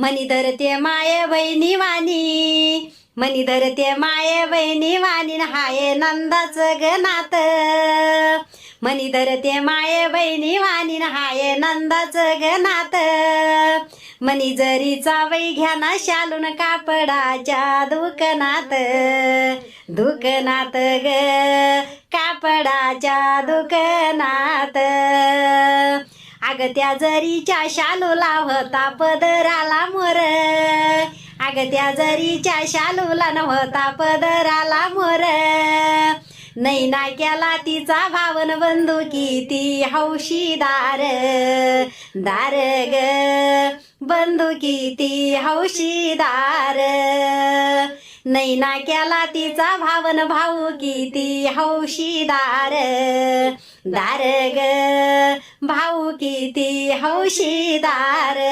मनी धरते माय बहिणी वाणी. मनी धरते माय बहिणी वाणी हाय नंदाचं गनात मनी धरते माय बहिणी वाणी हाय नंदाचं गनात मनी जरीचा वै घ्या ना शालून कापडाच्या दुकानात दुकानात ग कापडाच्या दुकानात अग त्या जरीच्या शालूला होता पदराला मोर. अग त्या जरीच्या शालूला नव्हता पदराला मोर. नैना केला तिचा भावन बंदुकी ती हौशीदार. दार ग. बंदुकी ती हौशीदार. नैना केला तिचा भावन भाऊ किती हौशीदार. दार ग. भाऊ किती हौशीदार.